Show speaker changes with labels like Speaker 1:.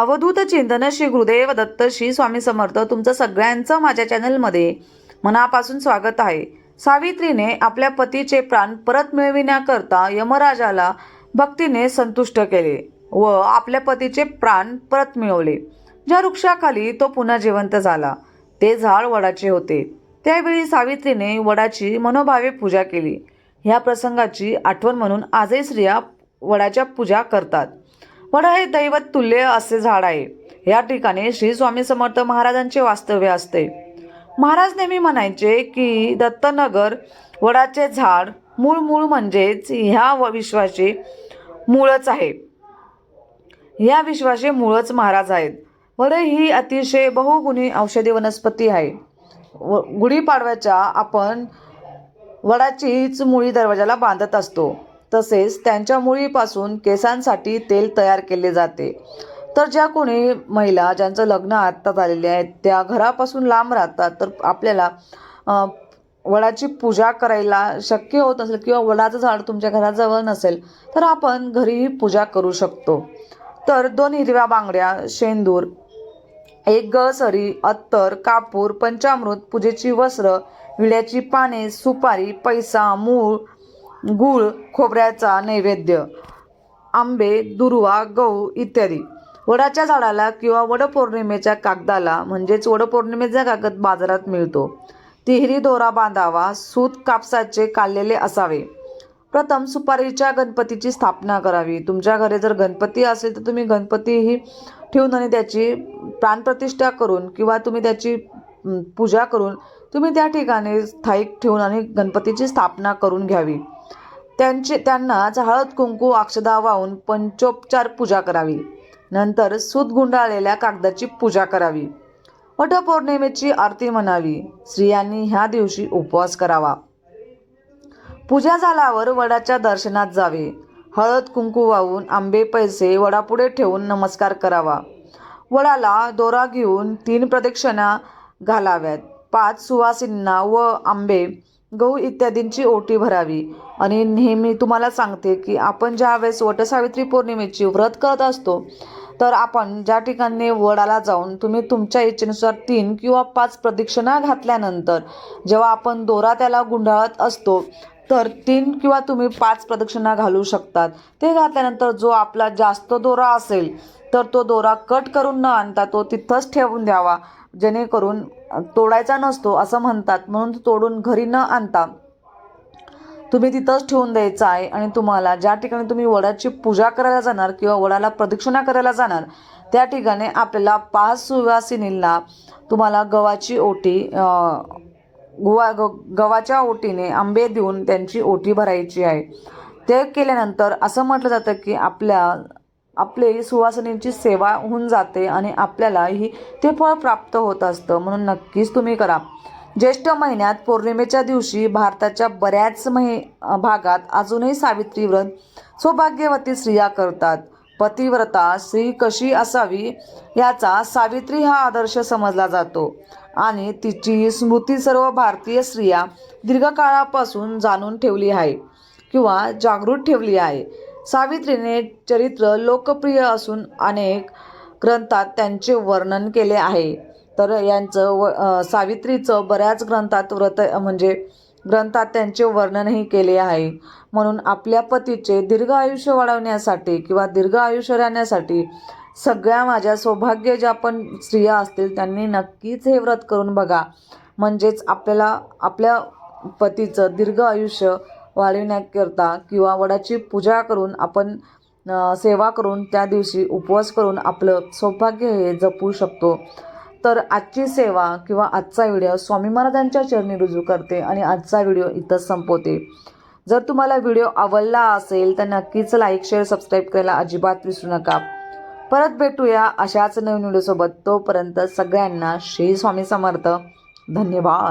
Speaker 1: अवधूत चिंतन श्री गुरुदेव दत्त श्री स्वामी समर्थ तुमचं सगळ्यांचं माझ्या चॅनलमध्ये मनापासून स्वागत आहे. सावित्रीने आपल्या पतीचे प्राण परत मिळविण्याकरता यमराजाला भक्तीने संतुष्ट केले व आपल्या पतीचे प्राण परत मिळवले. ज्या वृक्षाखाली तो पुन्हा जिवंत झाला ते झाड वडाचे होते. त्यावेळी सावित्रीने वडाची मनोभावे पूजा केली. ह्या प्रसंगाची आठवण म्हणून आजही स्त्रिया वडाच्या पूजा करतात. वड हे दैवत तुल्य असे झाड आहे. या ठिकाणी श्री स्वामी समर्थ महाराजांचे वास्तव्य असते. महाराज नेहमी म्हणायचे की दत्तनगर वडाचे झाड मूळ मूळ म्हणजेच ह्या व विश्वाचे मूळच आहे. या विश्वाचे मूळच महाराज आहेत. वड ही अतिशय बहुगुणी औषधी वनस्पती आहे. व गुढीपाडव्याच्या आपण वडाचीच मुळी दरवाजाला बांधत असतो. तसेच त्यांच्या मुळीपासून केसांसाठी तेल तयार केले जाते. तर ज्या कोणी महिला ज्यांचं लग्न आत्ता झालेले आहेत त्या घरापासून लांब राहतात तर आपल्याला वडाची पूजा करायला शक्य होत नसेल किंवा वडाचं झाड तुमच्या घराजवळ नसेल तर आपण घरीही पूजा करू शकतो. तर दोन हिरव्या बांगड्या शेंदूर एक गळसरी अत्तर कापूर पंचामृत पूजेची वस्त्र विड्याची पाने सुपारी पैसा मूळ गूळ खोबऱ्याचा नैवेद्य आंबे दुर्वा गहू इत्यादी. वडाच्या झाडाला किंवा वडपौर्णिमेच्या कागदाला म्हणजेच वडपौर्णिमेचा कागद बाजारात मिळतो. तिहेरी दोरा बांधावा सूत कापसाचे काढलेले असावे. प्रथम सुपारीच्या गणपतीची स्थापना करावी. तुमच्या घरी जर गणपती असेल तर तुम्ही गणपतीही ठेवून आणि त्याची प्राणप्रतिष्ठा करून किंवा तुम्ही त्याची पूजा करून तुम्ही त्या ठिकाणी स्थायिक ठेवून आणि गणपतीची स्थापना करून घ्यावी. त्यांचे त्यांनाच हळद कुंकू अक्षदा वाहून पंचोपचार पूजा करावी. नंतर सूत गुंडाळलेल्या कागदाची पूजा करावी. वटपौर्णिमेची आरती म्हणावी. स्त्रियांनी ह्या दिवशी उपवास करावा. पूजा झाल्यावर वडाच्या दर्शनात जावे. हळद कुंकू वाहून आंबे पैसे वडापुढे ठेवून नमस्कार करावा. वडाला दोरा घेऊन तीन प्रदक्षिणा घालाव्यात. पाच सुवासींना व आंबे गहू इत्यादींची ओटी भरावी. आणि नेहमी तुम्हाला सांगते की आपण ज्यावेळेस वटसावित्री पौर्णिमेची व्रत करत असतो तर आपण ज्या ठिकाणी वडाला जाऊन तुम्ही तुमच्या इच्छेनुसार तीन किंवा पाच प्रदक्षिणा घातल्यानंतर जेव्हा आपण दोरा त्याला गुंडाळत असतो तर तीन किंवा तुम्ही पाच प्रदक्षिणा घालू शकतात. ते घातल्यानंतर जो आपला जास्त दोरा असेल तर तो दोरा कट करून न आणता तो तिथंच ठेवून द्यावा. जेणेकरून तोडायचा नसतो असं म्हणतात. म्हणून तो तोडून घरी न आणता तुम्ही तिथंच ठेवून द्यायचं आहे आणि तुम्हाला ज्या ठिकाणी तुम्ही वडाची पूजा करायला जाणार किंवा वडाला प्रदक्षिणा करायला जाणार त्या ठिकाणी आपल्याला पाच सुवासिनींना तुम्हाला गव्हाची ओटी गुवा ग गव्हाच्या ओटीने आंबे देऊन त्यांची ओटी भरायची आहे. ते केल्यानंतर असं म्हटलं जातं की आपल्या आपले सुवासिनींची सेवा होऊन जाते आणि आपल्यालाही ते फळ प्राप्त होत असतं. म्हणून नक्कीच तुम्ही करा. ज्येष्ठ महिन्यात पौर्णिमेच्या दिवशी भारताच्या बऱ्याच महि भागात अजूनही सावित्री व्रत सौभाग्यवती स्त्रिया करतात. पतिव्रता स्त्री कशी असावी याचा सावित्री हा आदर्श समजला जातो. आणि तिची स्मृती सर्व भारतीय स्त्रिया दीर्घकाळापासून जाणून ठेवली आहे किंवा जागृत ठेवली आहे. सावित्रीने चरित्र लोकप्रिय असून अनेक ग्रंथात त्यांचे वर्णन केले आहे. तर यांचं व सावित्रीचं बऱ्याच ग्रंथात व्रत म्हणजे ग्रंथात त्यांचे वर्णनही केले आहे. म्हणून आपल्या पतीचे दीर्घ आयुष्य वाढवण्यासाठी किंवा दीर्घ आयुष्य राहण्यासाठी सगळ्या माझ्या सौभाग्य ज्या पण स्त्रिया असतील त्यांनी नक्कीच हे व्रत करून बघा. म्हणजेच आपल्याला आपल्या पतीचं दीर्घ आयुष्य वाढविण्याकरता किंवा वडाची पूजा करून आपण सेवा करून त्या दिवशी उपवास करून आपलं सौभाग्य हे जपू शकतो. तर आजची सेवा किंवा आजचा व्हिडिओ स्वामी महाराजांच्या चरणी रुजू करते आणि आजचा व्हिडिओ इथंच संपवते. जर तुम्हाला व्हिडिओ आवडला असेल तर नक्कीच लाईक शेअर सबस्क्राईब करायला अजिबात विसरू नका. परत भेटूया अशाच नवीन व्हिडिओसोबत. तोपर्यंत सगळ्यांना श्री स्वामी समर्थ. धन्यवाद.